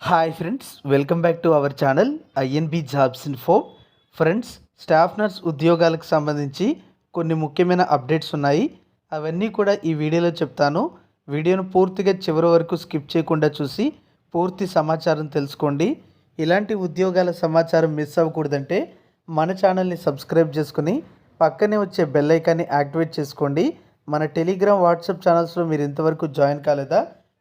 Hi friends welcome back to our channel INB jobs info friends staff nurse ఉద్యోగాలకు సంబంధించి కొన్ని ముఖ్యమైన updates ఉన్నాయి. అవన్నీ కూడా ఈ వీడియోలో చెప్తాను. వీడియోను పూర్తిగా చివరి వరకు స్కిప్ చేయకుండా చూసి పూర్తి సమాచారం తెలుసుకోండి. ఇలాంటి ఉద్యోగాల సమాచారం మిస్ అవ్వకూడదంటే మన ఛానల్ని సబ్స్క్రైబ్ చేసుకుని పక్కనే వచ్చే బెల్ ఐకాన్ని యాక్టివేట్ చేసుకోండి. మన టెలిగ్రామ్ వాట్సాప్ ఛానల్స్లో మీరు ఇంతవరకు జాయిన్ కాలేదా?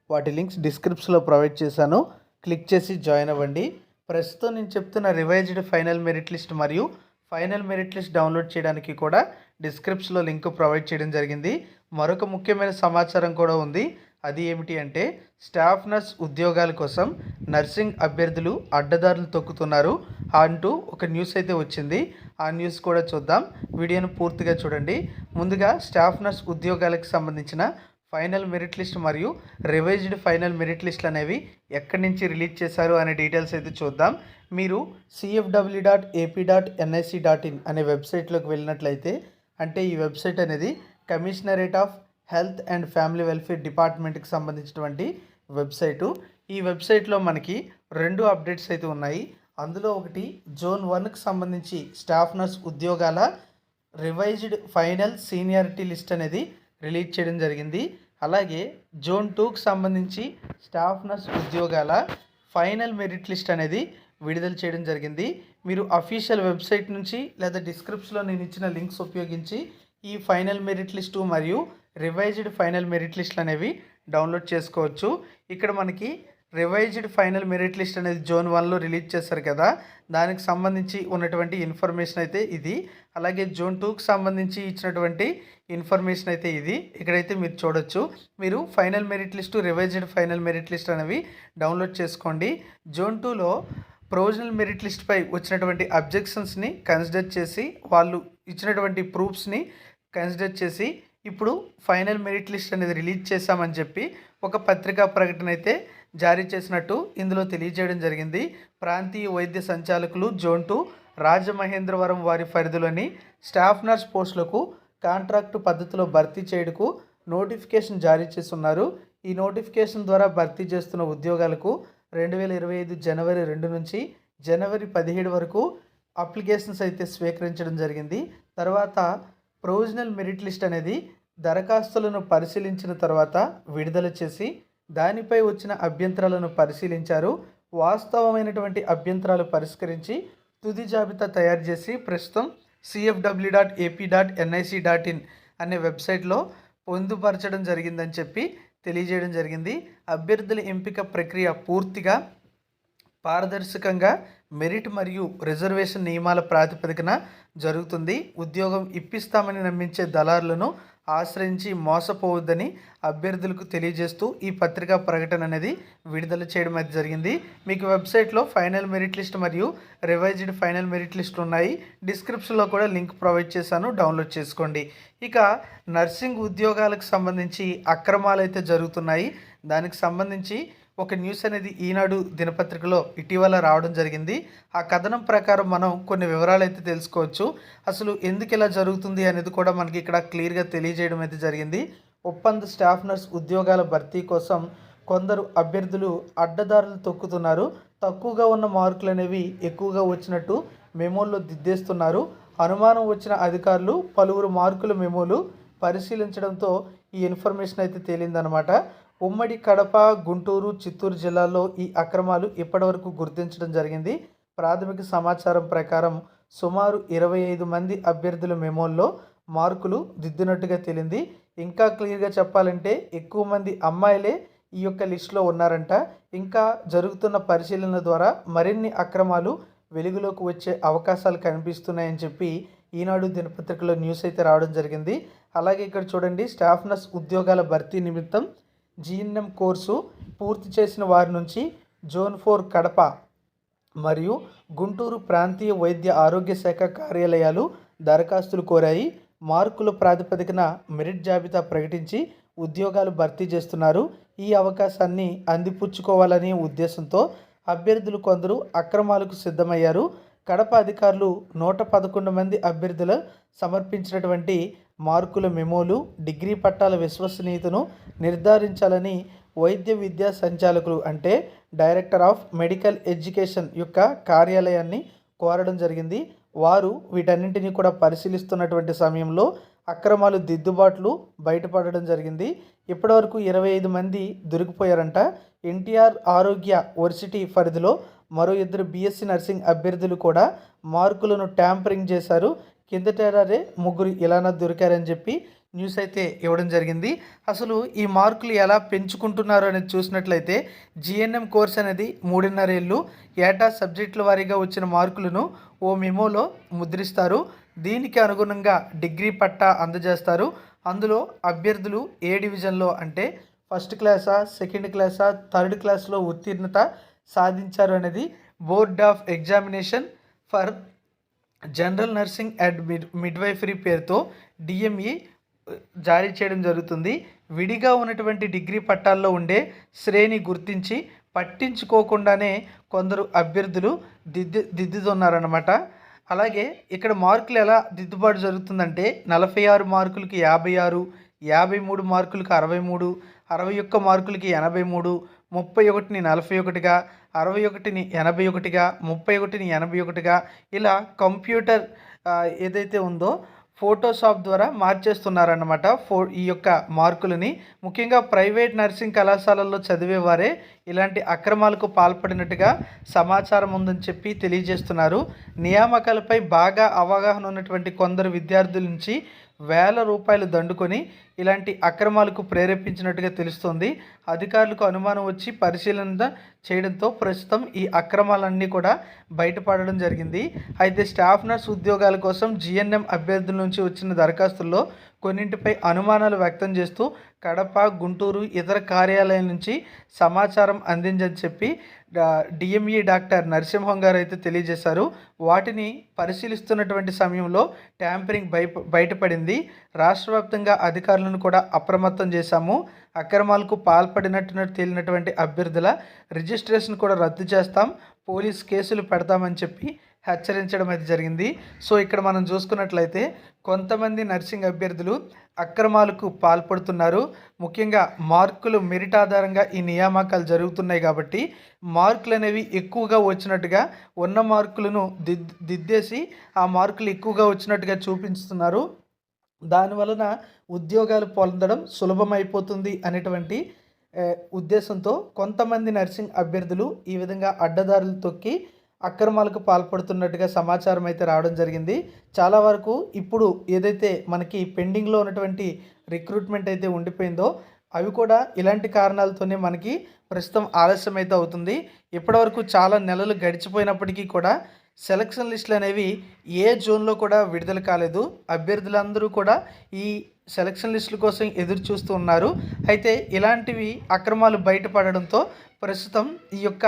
వాటి లింక్స్ డిస్క్రిప్షన్లో ప్రొవైడ్ చేశాను. క్లిక్ చేసి జాయిన్ అవ్వండి. ప్రస్తుతం నేను చెప్తున్న రివైజ్డ్ ఫైనల్ మెరిట్ లిస్ట్ మరియు ఫైనల్ మెరిట్ లిస్ట్ డౌన్లోడ్ చేయడానికి కూడా డిస్క్రిప్షన్లో లింక్ ప్రొవైడ్ చేయడం జరిగింది. మరొక ముఖ్యమైన సమాచారం కూడా ఉంది. అది ఏమిటి అంటే స్టాఫ్ నర్స్ ఉద్యోగాల కోసం నర్సింగ్ అభ్యర్థులు అడ్డదారులు తొక్కుతున్నారు అంటూ ఒక న్యూస్ అయితే వచ్చింది. ఆ న్యూస్ కూడా చూద్దాం. వీడియోను పూర్తిగా చూడండి. ముందుగా స్టాఫ్ నర్స్ ఉద్యోగాలకు సంబంధించిన ఫైనల్ మెరిట్ లిస్ట్ మరియు రివైజ్డ్ ఫైనల్ మెరిట్ లిస్ట్లు అనేవి ఎక్కడి నుంచి రిలీజ్ చేశారు అనే డీటెయిల్స్ అయితే చూద్దాం. మీరు CFW dot AP dot NIC dot in అనే వెబ్సైట్లోకి వెళ్ళినట్లయితే అంటే ఈ వెబ్సైట్ అనేది commissionerate of health and family welfare డిపార్ట్మెంట్కి సంబంధించినటువంటి వెబ్సైటు. ఈ వెబ్సైట్లో మనకి రెండు అప్డేట్స్ అయితే ఉన్నాయి. అందులో ఒకటి జోన్ వన్కి సంబంధించి స్టాఫ్ నర్స్ ఉద్యోగాల రివైజ్డ్ ఫైనల్ సీనియారిటీ లిస్ట్ అనేది రిలీజ్ చేయడం జరిగింది. అలాగే జోన్ టూకు సంబంధించి స్టాఫ్ నర్స్ ఉద్యోగాల ఫైనల్ మెరిట్ లిస్ట్ అనేది విడుదల చేయడం జరిగింది. మీరు అఫీషియల్ వెబ్సైట్ నుంచి లేదా డిస్క్రిప్షన్లో నేను ఇచ్చిన లింక్స్ ఉపయోగించి ఈ ఫైనల్ మెరిట్ లిస్టు మరియు రివైజ్డ్ ఫైనల్ మెరిట్ లిస్టులు అనేవి డౌన్లోడ్ చేసుకోవచ్చు. ఇక్కడ మనకి రివైజ్డ్ ఫైనల్ మెరిట్ లిస్ట్ అనేది జోన్ వన్లో రిలీజ్ చేశారు కదా. దానికి సంబంధించి ఉన్నటువంటి ఇన్ఫర్మేషన్ అయితే ఇది. అలాగే జోన్ టూకి సంబంధించి ఇచ్చినటువంటి ఇన్ఫర్మేషన్ అయితే ఇది. ఇక్కడైతే మీరు చూడొచ్చు. మీరు final merit list revised final merit list అనేవి డౌన్లోడ్ చేసుకోండి. జోన్ టూలో ప్రొవిజనల్ మెరిట్ లిస్ట్పై వచ్చినటువంటి అబ్జెక్షన్స్ని కన్సిడర్ చేసి వాళ్ళు ఇచ్చినటువంటి ప్రూఫ్స్ని కన్సిడర్ చేసి ఇప్పుడు ఫైనల్ మెరిట్ లిస్ట్ అనేది రిలీజ్ చేశామని చెప్పి ఒక పత్రికా ప్రకటన అయితే జారీ చేసినట్టు ఇందులో తెలియజేయడం జరిగింది. ప్రాంతీయ వైద్య సంచాలకులు జోన్ టూ రాజమహేంద్రవరం వారి పరిధిలోని స్టాఫ్ నర్స్ పోస్టులకు కాంట్రాక్టు పద్ధతిలో భర్తీ చేయడకు నోటిఫికేషన్ జారీ చేస్తున్నారు. ఈ నోటిఫికేషన్ ద్వారా భర్తీ చేస్తున్న ఉద్యోగాలకు రెండు వేల ఇరవై ఐదు జనవరి రెండు నుంచి జనవరి పదిహేడు వరకు అప్లికేషన్స్ అయితే స్వీకరించడం జరిగింది. తర్వాత ప్రొవిజనల్ మెరిట్ లిస్ట్ అనేది దరఖాస్తులను పరిశీలించిన తర్వాత విడుదల చేసి దానిపై వచ్చిన అభ్యంతరాలను పరిశీలించారు. వాస్తవమైనటువంటి అభ్యంతరాలు పరిష్కరించి తుది జాబితా తయారు చేసి ప్రస్తుతం CFW dot AP dot NIC dot in అనే వెబ్సైట్లో పొందుపరచడం జరిగిందని చెప్పి తెలియజేయడం జరిగింది. అభ్యర్థుల ఎంపిక ప్రక్రియ పూర్తిగా పారదర్శకంగా మెరిట్ మరియు రిజర్వేషన్ నియమాల ప్రాతిపదికన జరుగుతుంది. ఉద్యోగం ఇప్పిస్తామని నమ్మించే దళారులను ఆశ్రయించి మోసపోవద్దని అభ్యర్థులకు తెలియజేస్తూ ఈ పత్రికా ప్రకటన అనేది విడుదల చేయడం అయితే జరిగింది. మీకు వెబ్సైట్లో ఫైనల్ మెరిట్ లిస్ట్ మరియు రివైజ్డ్ ఫైనల్ మెరిట్ లిస్ట్ ఉన్నాయి. డిస్క్రిప్షన్లో కూడా లింక్ ప్రొవైడ్ చేశాను. డౌన్లోడ్ చేసుకోండి. ఇక నర్సింగ్ ఉద్యోగాలకు సంబంధించి అక్రమాలు అయితే జరుగుతున్నాయి. దానికి సంబంధించి ఒక న్యూస్ అనేది ఈనాడు దినపత్రికలో ఇటీవల రావడం జరిగింది. ఆ కథనం ప్రకారం మనం కొన్ని వివరాలు అయితే తెలుసుకోవచ్చు. అసలు ఎందుకు ఇలా జరుగుతుంది అనేది కూడా మనకి ఇక్కడ క్లియర్గా తెలియజేయడం అయితే జరిగింది. ఒప్పంద స్టాఫ్ నర్స్ ఉద్యోగాల భర్తీ కోసం కొందరు అభ్యర్థులు అడ్డదారులు తొక్కుతున్నారు. తక్కువగా ఉన్న మార్కులు అనేవి ఎక్కువగా వచ్చినట్టు మెమోల్లో దిద్దేస్తున్నారు. అనుమానం వచ్చిన అధికారులు పలువురు మార్కుల మెమోలు పరిశీలించడంతో ఈ ఇన్ఫర్మేషన్ అయితే తేలిందనమాట ఉమ్మడి కడప గుంటూరు చిత్తూరు జిల్లాల్లో ఈ అక్రమాలు ఇప్పటివరకు గుర్తించడం జరిగింది. ప్రాథమిక సమాచారం ప్రకారం సుమారు ఇరవై ఐదు మంది అభ్యర్థుల మెమోల్లో మార్కులు దిద్దినట్టుగా తేలింది. ఇంకా క్లియర్గా చెప్పాలంటే ఎక్కువ మంది అమ్మాయిలే ఈ యొక్క లిస్టులో ఉన్నారంట. ఇంకా జరుగుతున్న పరిశీలన ద్వారా మరిన్ని అక్రమాలు వెలుగులోకి వచ్చే అవకాశాలు కనిపిస్తున్నాయని చెప్పి ఈనాడు దినపత్రికలో న్యూస్ అయితే రావడం జరిగింది. అలాగే ఇక్కడ చూడండి స్టాఫ్ నర్స్ ఉద్యోగాల భర్తీ నిమిత్తం జీఎన్ఎం కోర్సు పూర్తి చేసిన వారి నుంచి జోన్ ఫోర్ కడప మరియు గుంటూరు ప్రాంతీయ వైద్య ఆరోగ్య శాఖ కార్యాలయాలు దరఖాస్తులు కోరాయి. మార్కుల ప్రాతిపదికన మెరిట్ జాబితా ప్రకటించి ఉద్యోగాలు భర్తీ చేస్తున్నారు. ఈ అవకాశాన్ని అందిపుచ్చుకోవాలనే ఉద్దేశంతో అభ్యర్థులు కొందరు అక్రమాలకు సిద్ధమయ్యారు. కడప అధికారులు నూట పదకొండు మంది అభ్యర్థులు సమర్పించినటువంటి మార్కుల మెమోలు డిగ్రీ పట్టాల విశ్వసనీయతను నిర్ధారించాలని వైద్య విద్యా సంచాలకులు అంటే డైరెక్టర్ ఆఫ్ మెడికల్ ఎడ్యుకేషన్ యొక్క కార్యాలయాన్ని కోరడం జరిగింది. వారు వీటన్నింటినీ కూడా పరిశీలిస్తున్నటువంటి సమయంలో అక్రమాలు దిద్దుబాట్లు బయటపడడం జరిగింది. ఇప్పటివరకు ఇరవై ఐదు మంది దొరికిపోయారంట. ఎన్టీఆర్ ఆరోగ్య వర్సిటీ పరిధిలో మరో ఇద్దరు బీఎస్సీ నర్సింగ్ అభ్యర్థులు కూడా మార్కులను ట్యాంపరింగ్ చేశారు. కిందటేడాదే ముగ్గురు ఇలానా దొరికారని చెప్పి న్యూస్ అయితే ఇవ్వడం జరిగింది. అసలు ఈ మార్కులు ఎలా పెంచుకుంటున్నారు అనేది చూసినట్లయితే జిఎన్ఎం కోర్స్ అనేది మూడున్నర ఏళ్ళు ఏటా సబ్జెక్టుల వారీగా వచ్చిన మార్కులను ఓ మెమోలో ముద్రిస్తారు. దీనికి అనుగుణంగా డిగ్రీ పట్టా అందజేస్తారు. అందులో అభ్యర్థులు ఏ డివిజన్లో అంటే ఫస్ట్ క్లాసా సెకండ్ క్లాసా థర్డ్ క్లాస్లో ఉత్తీర్ణత సాధించారు అనేది board of examination for general nursing and mid midwifery పేరుతో డిఎంఈ జారీ చేయడం జరుగుతుంది. విడిగా ఉన్నటువంటి డిగ్రీ పట్టాల్లో ఉండే శ్రేణి గుర్తించి పట్టించుకోకుండానే కొందరు అభ్యర్థులు దిద్దు దిద్దుతున్నారనమాట అలాగే ఇక్కడ మార్కులు ఎలా దిద్దుబాటు జరుగుతుందంటే నలభై ఆరు మార్కులకి యాభై ఆరు యాభై మూడు మార్కులకి అరవై మూడు అరవై ఒక్క మార్కులకి ఎనభై మూడు ముప్పై ఒకటిని నలభై ఒకటిగా అరవై ఒకటిని ఎనభై ఒకటిగా ముప్పై ఒకటిని ఎనభై ఒకటిగా ఇలా కంప్యూటర్ ఏదైతే ఉందో ఫోటోషాప్ ద్వారా మార్చేస్తున్నారన్నమాట. ఫో ఈ యొక్క మార్కులని. ముఖ్యంగా ప్రైవేట్ నర్సింగ్ కళాశాలల్లో చదివేవారే ఇలాంటి అక్రమాలకు పాల్పడినట్టుగా సమాచారం ఉందని చెప్పి తెలియజేస్తున్నారు. నియామకాలపై బాగా అవగాహన ఉన్నటువంటి కొందరు విద్యార్థుల నుంచి వేల రూపాయలు దండుకొని ఇలాంటి అక్రమాలకు ప్రేరేపించినట్టుగా తెలుస్తోంది. అధికారులకు అనుమానం వచ్చి పరిశీలన చేయడంతో ప్రస్తుతం ఈ అక్రమాలన్నీ కూడా బయటపడడం జరిగింది. అయితే స్టాఫ్ నర్స్ ఉద్యోగాల కోసం జిఎన్ఎం అభ్యర్థుల నుంచి వచ్చిన దరఖాస్తుల్లో కొన్నింటిపై అనుమానాలు వ్యక్తం చేస్తూ కడప గుంటూరు ఇతర కార్యాలయాల నుంచి సమాచారం అందించని చెప్పి డిఎంఈ డాక్టర్ నరసింహం గారు అయితే తెలియజేశారు. వాటిని పరిశీలిస్తున్నటువంటి సమయంలో ట్యాంపరింగ్ బయ బయటపడింది. రాష్ట్ర వ్యాప్తంగా అధికారులను కూడా అప్రమత్తం చేశాము. అక్రమాలకు పాల్పడినట్టు తేలినటువంటి అభ్యర్థుల రిజిస్ట్రేషన్ కూడా రద్దు చేస్తాం. పోలీస్ కేసులు పెడతామని చెప్పి హెచ్చరించడం అయితే జరిగింది. సో ఇక్కడ మనం చూసుకున్నట్లయితే కొంతమంది నర్సింగ్ అభ్యర్థులు అక్రమాలకు పాల్పడుతున్నారు. ముఖ్యంగా మార్కులు మెరిట్ ఆధారంగా ఈ నియామకాలు జరుగుతున్నాయి కాబట్టి మార్కులు అనేవి ఎక్కువగా వచ్చినట్టుగా ఉన్న మార్కులను దిద్ దిద్దేసి ఆ మార్కులు ఎక్కువగా వచ్చినట్టుగా చూపిస్తున్నారు. దానివలన ఉద్యోగాలు పొందడం సులభమైపోతుంది అనేటువంటి ఉద్దేశంతో కొంతమంది నర్సింగ్ అభ్యర్థులు ఈ విధంగా అడ్డదారులు తొక్కి అక్రమాలకు పాల్పడుతున్నట్టుగా సమాచారం అయితే రావడం జరిగింది. చాలా వరకు ఇప్పుడు ఏదైతే మనకి పెండింగ్లో ఉన్నటువంటి రిక్రూట్మెంట్ అయితే ఉండిపోయిందో అవి కూడా ఇలాంటి కారణాలతోనే మనకి ప్రస్తుతం ఆలస్యం అయితే అవుతుంది. ఇప్పటివరకు చాలా నెలలు గడిచిపోయినప్పటికీ కూడా సెలక్షన్ లిస్టులు అనేవి ఏ జోన్లో కూడా విడుదల కాలేదు. అభ్యర్థులందరూ కూడా ఈ సెలక్షన్ లిస్టుల కోసం ఎదురు చూస్తూ ఉన్నారు. అయితే ఇలాంటివి అక్రమాలు బయటపడడంతో ప్రస్తుతం ఈ యొక్క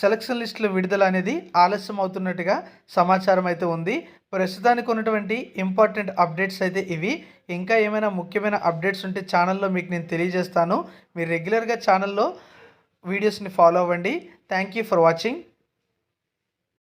సెలక్షన్ లిస్టుల విడుదల అనేది ఆలస్యం అవుతున్నట్టుగా సమాచారం అయితే ఉంది. ప్రస్తుతానికి ఉన్నటువంటి ఇంపార్టెంట్ అప్డేట్స్ అయితే ఇవి. ఇంకా ఏమైనా ముఖ్యమైన అప్డేట్స్ ఉంటే ఛానల్లో మీకు నేను తెలియజేస్తాను. మీరు రెగ్యులర్గా ఛానల్లో వీడియోస్ని ఫాలో అవ్వండి. Thank you for watching.